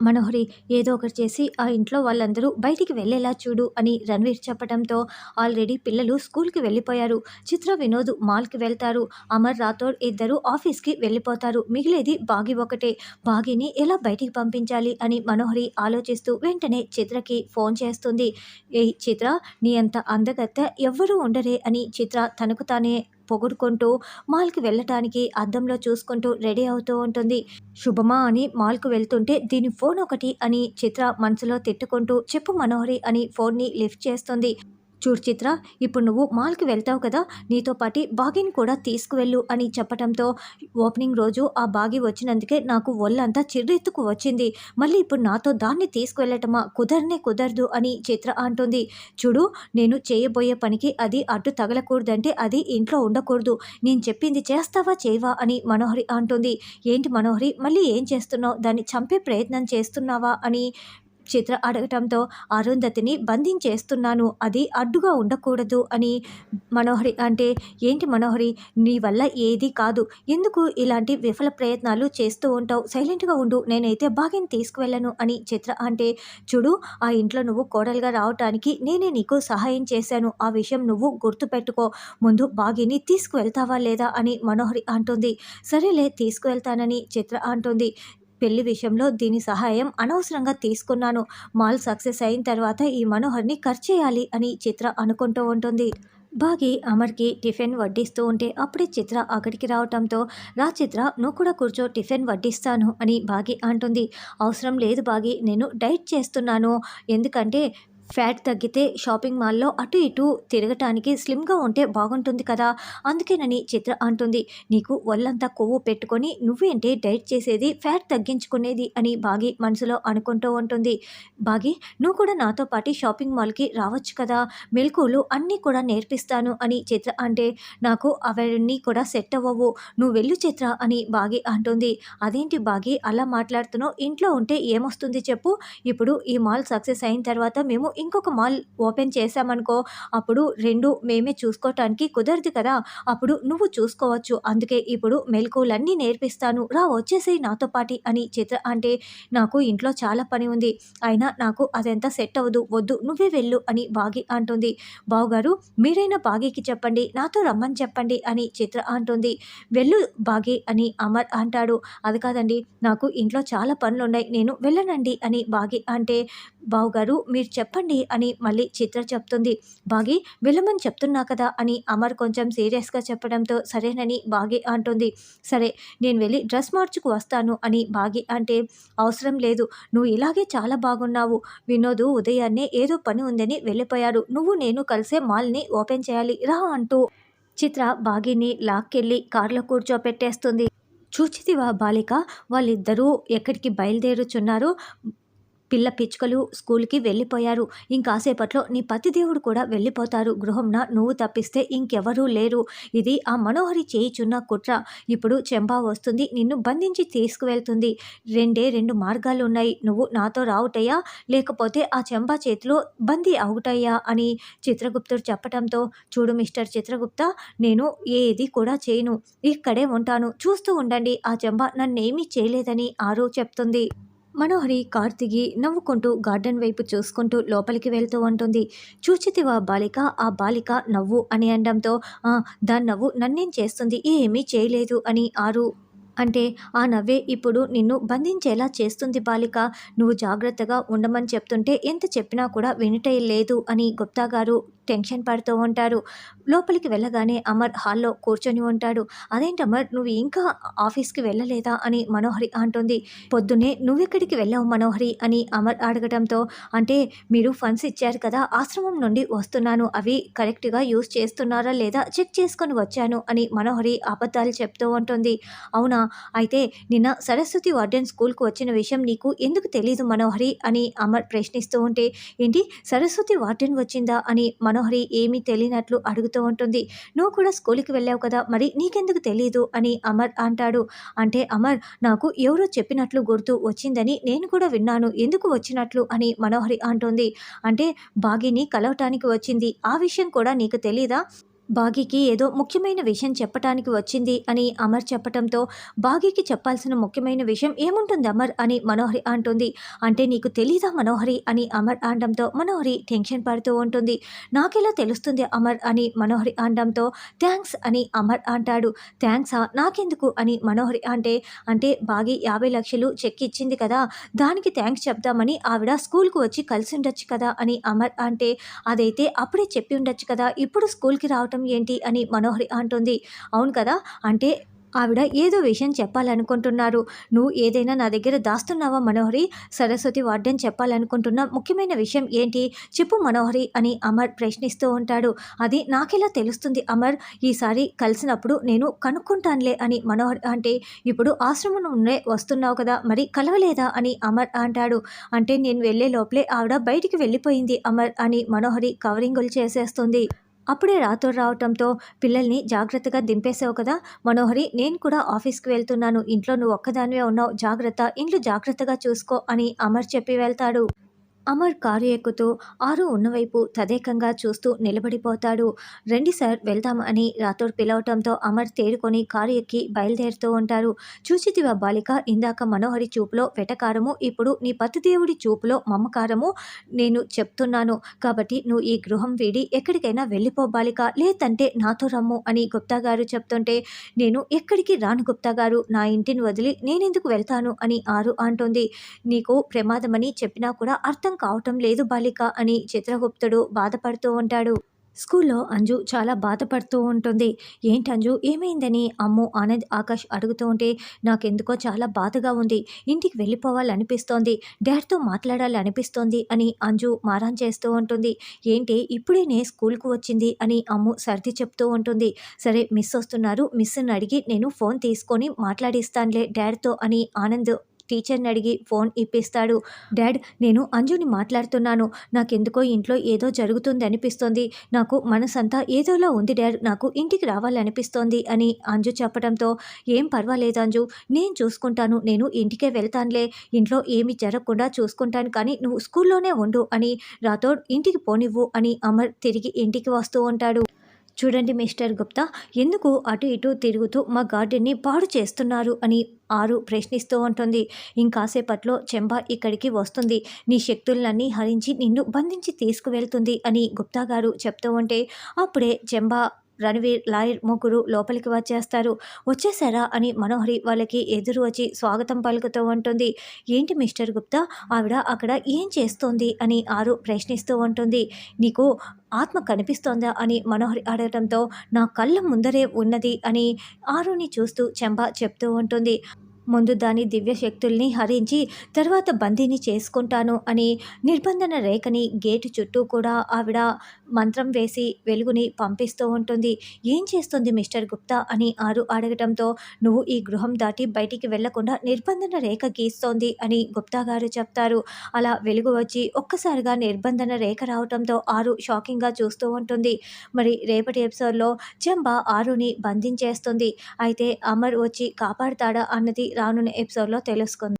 మనోహరి ఏదో ఒకటి చేసి ఆ ఇంట్లో వాళ్ళందరూ బయటికి వెళ్ళేలా చూడు అని రణ్వీర్ చెప్పడంతో ఆల్రెడీ పిల్లలు స్కూల్కి వెళ్ళిపోయారు. చిత్ర వినోద్ మాల్కి వెళ్తారు. అమర్ రాథోడ్ ఇద్దరు ఆఫీస్కి వెళ్ళిపోతారు. మిగిలేది బాగి ఒకటే బాగిని ఎలా బయటికి పంపించాలి అని మనోహరి ఆలోచిస్తూ వెంటనే చిత్రకి ఫోన్ చేస్తుంది. ఏ చిత్ర నీ అంత అందగత్త ఎవ్వరూ ఉండరే అని చిత్ర తనకు తానే పొగుడుకుంటూ మాల్కి వెళ్ళటానికి అద్దంలో చూసుకుంటూ రెడీ అవుతూ ఉంటుంది. శుభమా అని మాల్కు వెళ్తుంటే దీని ఫోన్ ఒకటి అని చిత్ర మనసులో తిట్టుకుంటూ చెప్పు మనోహరి అని ఫోన్ని లిఫ్ట్ చేస్తుంది. చూడు చిత్ర ఇప్పుడు నువ్వు మాల్కి వెళ్తావు కదా నీతో పాటి బాగిని కూడా తీసుకువెళ్ళు అని చెప్పడంతో ఓపెనింగ్ రోజు ఆ బాగి వచ్చినందుకే నాకు ఒళ్ళంతా చిర్రెత్తుకు వచ్చింది. మళ్ళీ ఇప్పుడు నాతో దాన్ని తీసుకువెళ్ళటమా? కుదరనే కుదరదు అని చిత్ర అంటుంది. చూడు నేను చేయబోయే పనికి అది అడ్డు తగలకూడదంటే అది ఇంట్లో ఉండకూడదు. నేను చెప్పింది చేస్తావా చేయవా అని మనోహరి అంటుంది. ఏంటి మనోహరి మళ్ళీ ఏం చేస్తున్నావు? దాన్ని చంపే ప్రయత్నం చేస్తున్నావా అని చిత్ర అడగటంతో అరుంధతిని బంధించేస్తున్నాను. అది అడ్డుగా ఉండకూడదు అని మనోహరి అంటే ఏంటి మనోహరి? నీ వల్ల ఏది కాదు. ఎందుకు ఇలాంటి విఫల ప్రయత్నాలు చేస్తూ ఉంటావు? సైలెంట్గా ఉండు. నేనైతే బాగిని తీసుకువెళ్ళను అని చిత్ర అంటే చూడు ఆ ఇంట్లో నువ్వు కోడలుగా రావటానికి నేనే నీకు సహాయం చేశాను. ఆ విషయం నువ్వు గుర్తుపెట్టుకో. ముందు బాగిని తీసుకువెళ్తావా లేదా? అని మనోహరి అంటుంది. సరేలే తీసుకువెళ్తానని చిత్ర అంటుంది. పెళ్ళి విషయంలో దీని సహాయం అనవసరంగా తీసుకున్నాను. మాల్ సక్సెస్ అయిన తర్వాత ఈ మనోహర్ని ఖర్చేయాలి అని చిత్ర అనుకుంటూ ఉంటుంది. బాగి అమర్కి టిఫిన్ వడ్డిస్తూ ఉంటే అప్పుడే చిత్ర అక్కడికి రావటంతో రా చిత్ర నువ్వు కూడా కూర్చో టిఫిన్ వడ్డిస్తాను అని బాగి అంటుంది. అవసరం లేదు బాగి నేను డైట్ చేస్తున్నాను. ఎందుకంటే ఫ్యాట్ తగ్గితే షాపింగ్ మాల్లో అటు ఇటు తిరగటానికి స్లిమ్గా ఉంటే బాగుంటుంది కదా? అందుకేనని చిత్ర అంటుంది. నీకు ఒళ్ళంతా కొవ్వు పెట్టుకొని నువ్వేంటే డైట్ చేసేది ఫ్యాట్ తగ్గించుకునేది అని బాగి మనసులో అనుకుంటూ ఉంటుంది. బాగి నువ్వు కూడా నాతో పాటు షాపింగ్ మాల్కి రావచ్చు కదా? మెలకువలు అన్నీ కూడా నేర్పిస్తాను అని చిత్ర అంటే నాకు అవన్నీ కూడా సెట్ అవ్వవు. నువ్వు వెళ్ళు చిత్ర అని బాగి అంటుంది. అదేంటి బాగి అలా మాట్లాడుతున్నావు? ఇంట్లో ఉంటే ఏమొస్తుంది చెప్పు. ఇప్పుడు ఈ మాల్ సక్సెస్ అయిన తర్వాత మేము ఇంకొక మాల్ ఓపెన్ చేసామనుకో అప్పుడు రెండు మేమే చూసుకోవటానికి కుదరదు కదా. అప్పుడు నువ్వు చూసుకోవచ్చు. అందుకే ఇప్పుడు మెలకువలన్నీ నేర్పిస్తాను. రా వచ్చేసి నాతో పాటి అని చిత్ర అంటే నాకు ఇంట్లో చాలా పని ఉంది. అయినా నాకు అదంతా సెట్ అవ్వదు. వద్దు నువ్వే వెళ్ళు అని బాగి అంటుంది. బావుగారు మీరైనా బాగీకి చెప్పండి. నాతో రమ్మని చెప్పండి అని చిత్ర అంటుంది. వెళ్ళు బాగి అని అమర్ అంటాడు. అది కాదండి నాకు ఇంట్లో చాలా పనులు ఉన్నాయి నేను వెళ్ళనండి అని బాగి అంటే బావుగారు మీరు చెప్పండి. అని మళ్ళీ చిత్ర చెప్తుంది. బాగి వెళ్ళమని చెప్తున్నా కదా అని అమర్ కొంచెం సీరియస్గా చెప్పడంతో సరేనని బాగి అంటుంది. సరే నేను వెళ్ళి డ్రెస్ మార్చుకు వస్తాను అని బాగి అంటే అవసరం లేదు నువ్వు ఇలాగే చాలా బాగున్నావు. వినోదు ఉదయాన్నే ఏదో పని ఉందని వెళ్ళిపోయారు నువ్వు నేను కలిసే మాల్ని ఓపెన్ చేయాలి రా అంటూ చిత్ర బాగిని లాక్కెళ్ళి కారులో కూర్చోపెట్టేస్తుంది. చూచితివా బాలిక వాళ్ళిద్దరూ ఎక్కడికి బయలుదేరుచున్నారు? పిల్ల పిచ్చుకలు స్కూల్కి వెళ్ళిపోయారు. ఇంకాసేపట్లో నీ పతిదేవుడు కూడా వెళ్ళిపోతారు. గృహంన నువ్వు తప్పిస్తే ఇంకెవరూ లేరు. ఇది ఆ మనోహరి చేయిచున్న కుట్ర. ఇప్పుడు చెంపా వస్తుంది. నిన్ను బంధించి తీసుకువెళ్తుంది. రెండే రెండు మార్గాలు ఉన్నాయి నువ్వు నాతో రావుటయ్యా? లేకపోతే ఆ చెంపా చేతిలో బందీ అవుటయ్యా? అని చిత్రగుప్తుడు చెప్పటంతో చూడు మిస్టర్ చిత్రగుప్త నేను ఏది కూడా చేయను. ఇక్కడే ఉంటాను. చూస్తూ ఉండండి. ఆ చెంప నన్నేమీ చేయలేదని ఆరు చెప్తుంది. మనోహరి కార్ దిగి నవ్వుకుంటూ గార్డెన్ వైపు చూసుకుంటూ లోపలికి వెళ్తూ ఉంటుంది. చూచితివా బాలిక? ఆ బాలిక నవ్వు అని అనడంతో దాని నవ్వు నన్నేం చేస్తుంది? ఏమీ చేయలేదు అని ఆరు. అంటే ఆ నవ్వే ఇప్పుడు నిన్ను బంధించేలా చేస్తుంది బాలిక. నువ్వు జాగ్రత్తగా ఉండమని చెప్తుంటే ఎంత చెప్పినా కూడా వినటే లేదు అని గుప్తా గారు టెన్షన్ పడుతూ ఉంటారు లోపలికి వెళ్ళగానే అమర్ హాల్లో కూర్చొని ఉంటాడు. అదేంటి అమర్ నువ్వు ఇంకా ఆఫీస్కి వెళ్ళలేదా? అని మనోహరి అంటుంది. పొద్దున్నే నువ్వెక్కడికి వెళ్ళావు మనోహరి? అని అమర్ అడగడంతో అంటే మీరు ఫండ్స్ ఇచ్చారు కదా ఆశ్రమం నుండి వస్తున్నాను. అవి కరెక్ట్గా యూజ్ చేస్తున్నారా లేదా చెక్ చేసుకొని వచ్చాను అని మనోహరి అబద్ధాలు చెప్తూ ఉంటుంది. అవునా? అయితే నిన్న సరస్వతి వార్డెన్ స్కూల్కు వచ్చిన విషయం నీకు ఎందుకు తెలీదు మనోహరి? అని అమర్ ప్రశ్నిస్తూ ఉంటే ఏంటి? సరస్వతి వార్డెన్ వచ్చిందా? అని మనోహరి ఏమీ తెలియనట్లు అడుగుతూ ఉంటుంది. నువ్వు కూడా స్కూల్కి వెళ్ళావు కదా మరి నీకెందుకు తెలీదు? అని అమర్ అంటాడు. అంటే అమర్ నాకు ఎవరో చెప్పినట్లు గుర్తు వచ్చిందని నేను కూడా విన్నాను. ఎందుకు వచ్చినట్లు? అని మనోహరి అంటుంది. అంటే బాగిని కలవటానికి వచ్చింది. ఆ విషయం కూడా నీకు తెలీదా? బాగీకి ఏదో ముఖ్యమైన విషయం చెప్పటానికి వచ్చింది అని అమర్ చెప్పటంతో బాగీకి చెప్పాల్సిన ముఖ్యమైన విషయం ఏముంటుంది అమర్ అని మనోహరి అంటుంది. అంటే నీకు తెలీదా మనోహరి అని అమర్ అనడంతో మనోహరి టెన్షన్ పడుతూ ఉంటుంది. నాకెలా తెలుస్తుంది అమర్ అని మనోహరి అనడంతో థ్యాంక్స్ అని అమర్ అంటాడు. థ్యాంక్సా? నాకెందుకు? అని మనోహరి అంటే అంటే బాగి యాభై లక్షలు చెక్ ఇచ్చింది కదా దానికి థ్యాంక్స్ చెప్దామని ఆవిడ స్కూల్కి వచ్చి కలిసి ఉండొచ్చు కదా అని అమర్ అంటే అదైతే అప్పుడే చెప్పి ఉండొచ్చు కదా ఇప్పుడు స్కూల్కి రావటం ఏంటి అని మనోహరి అంటుంది. అవును కదా? అంటే ఆవిడ ఏదో విషయం చెప్పాలనుకుంటున్నారు. నువ్వు ఏదైనా నా దగ్గర దాస్తున్నావా మనోహరి? సరస్వతి వార్డెన్ చెప్పాలనుకుంటున్న ముఖ్యమైన విషయం ఏంటి? చెప్పు మనోహరి అని అమర్ ప్రశ్నిస్తూ ఉంటాడు. అది నాకెలా తెలుస్తుంది అమర్? ఈసారి కలిసినప్పుడు నేను కనుక్కుంటానులే అని మనోహర్ అంటే ఇప్పుడు ఆశ్రమం నుండే వస్తున్నావు కదా మరి కలవలేదా అని అమర్ అంటాడు. అంటే నేను వెళ్ళే లోపలే ఆవిడ బయటికి వెళ్ళిపోయింది అమర్ అని మనోహరి కవరింగులు చేసేస్తుంది. అప్పుడే రాతో రావటంతో పిల్లల్ని జాగ్రత్తగా దింపేసావు కదా. మనోహరి నేను కూడా ఆఫీస్కి వెళ్తున్నాను. ఇంట్లో నువ్వు ఒక్కదానివే ఉన్నావు. జాగ్రత్త. ఇంట్లో జాగ్రత్తగా చూసుకో అని అమర్ చెప్పి వెళ్తాడు. అమర్ కారు ఎక్కుతూ ఆరు ఉన్నవైపు తదేకంగా చూస్తూ నిలబడిపోతాడు. రండి సార్ వెళ్దాం అని రాథోడ్ పిలవటంతో అమర్ తేరుకొని కారు ఎక్కి బయలుదేరుతూ ఉంటారు. చూచితివా బాలిక ఇందాక మనోహరి చూపులో వెటకారము ఇప్పుడు నీ పతిదేవుడి చూపులో మమకారము నేను చెప్తున్నాను. కాబట్టి నువ్వు ఈ గృహం వీడి ఎక్కడికైనా వెళ్ళిపో బాలిక లేదంటే నాతో రమ్ము అని గుప్తా గారు చెప్తుంటే నేను ఎక్కడికి రాను గుప్తా గారు నా ఇంటిని వదిలి నేనెందుకు వెళ్తాను అని ఆరు అంటుంది. నీకు ప్రమాదమని చెప్పినా కూడా అర్థం కావటం లేదు బాలిక అని చిత్రగుప్తుడు బాధపడుతూ ఉంటాడు. స్కూల్లో అంజు చాలా బాధపడుతూ ఉంటుంది. ఏంటి అంజు ఏమైందని? అమ్ము ఆనంద్ ఆకాష్ అడుగుతూ ఉంటే నాకెందుకో చాలా బాధగా ఉంది. ఇంటికి వెళ్ళిపోవాలనిపిస్తోంది. డాడ్తో మాట్లాడాలనిపిస్తోంది అని అంజు మారాన్ చేస్తూ ఉంటుంది. ఏంటి ఇప్పుడేనే స్కూల్కు వచ్చింది అని అమ్ము సర్ది చెప్తూ ఉంటుంది. సరే మిస్ వస్తున్నారు. మిస్ని అడిగి నేను ఫోన్ తీసుకొని మాట్లాడిస్తానులే డాడ్తో అని ఆనంద్ టీచర్ని అడిగి ఫోన్ ఇప్పిస్తాడు. డాడ్ నేను అంజుని మాట్లాడుతున్నాను. నాకెందుకో ఇంట్లో ఏదో జరుగుతుంది అనిపిస్తోంది. నాకు మనసంతా ఏదోలా ఉంది డాడ్. నాకు ఇంటికి రావాలనిపిస్తోంది అని అంజు చెప్పడంతో ఏం పర్వాలేదు అంజు. నేను చూసుకుంటాను. నేను ఇంటికే వెళ్తానులే. ఇంట్లో ఏమి జరగకుండా చూసుకుంటాను. కానీ నువ్వు స్కూల్లోనే ఉండు అని రాథోడ్ ఇంటికి పోనివ్వు అని అమర్ తిరిగి ఇంటికి వస్తూ ఉంటాడు. చూడండి మిస్టర్ గుప్తా ఎందుకు అటు ఇటు తిరుగుతూ మా గార్డెన్ని పాడు చేస్తున్నారు అని ఆరు ప్రశ్నిస్తూ ఉంటుంది. ఇంకాసేపట్లో చెంబ ఇక్కడికి వస్తుంది. నీ శక్తులన్నీ హరించి నిన్ను బంధించి తీసుకువెళ్తుంది అని గుప్తా గారు చెప్తూ ఉంటే అప్పుడే చెంబా రణవీర్ లాయర్ ముగ్గురు లోపలికి వచ్చేస్తారు. వచ్చేసారా అని మనోహరి వాళ్ళకి ఎదురు వచ్చి స్వాగతం పలుకుతూ ఉంటుంది. ఏంటి మిస్టర్ గుప్తా? ఆవిడ అక్కడ ఏం చేస్తోంది? అని ఆరు ప్రశ్నిస్తూ ఉంటుంది. నీకు ఆత్మ కనిపిస్తోందా? అని మనోహరి అడగడంతో నా కళ్ళ ముందరే ఉన్నది అని ఆరుని చూస్తూ చెంబ చెప్తూ ఉంటుంది. ముందు దాని దివ్య శక్తుల్ని హరించి తర్వాత బందీని చేసుకుంటాను అని నిర్బంధన రేఖని గేటు చుట్టూ కూడా ఆవిడ మంత్రం వేసి వెలుగుని పంపిస్తూ ఉంటుంది. ఏం చేస్తుంది మిస్టర్ గుప్తా అని ఆరు అడగటంతో నువ్వు ఈ గృహం దాటి బయటికి వెళ్ళకుండా నిర్బంధన రేఖ గీస్తోంది అని గుప్తా గారు చెప్తారు. అలా వెలుగు వచ్చి ఒక్కసారిగా నిర్బంధన రేఖ రావటంతో ఆరు షాకింగ్గా చూస్తూ ఉంటుంది. మరి రేపటి ఎపిసోడ్లో చెంబ ఆరుని బంధించేస్తుంది. అయితే అమర్ వచ్చి కాపాడుతాడా అన్నది రానున్న ఎపిసోడ్లో తెలుసుకుంది.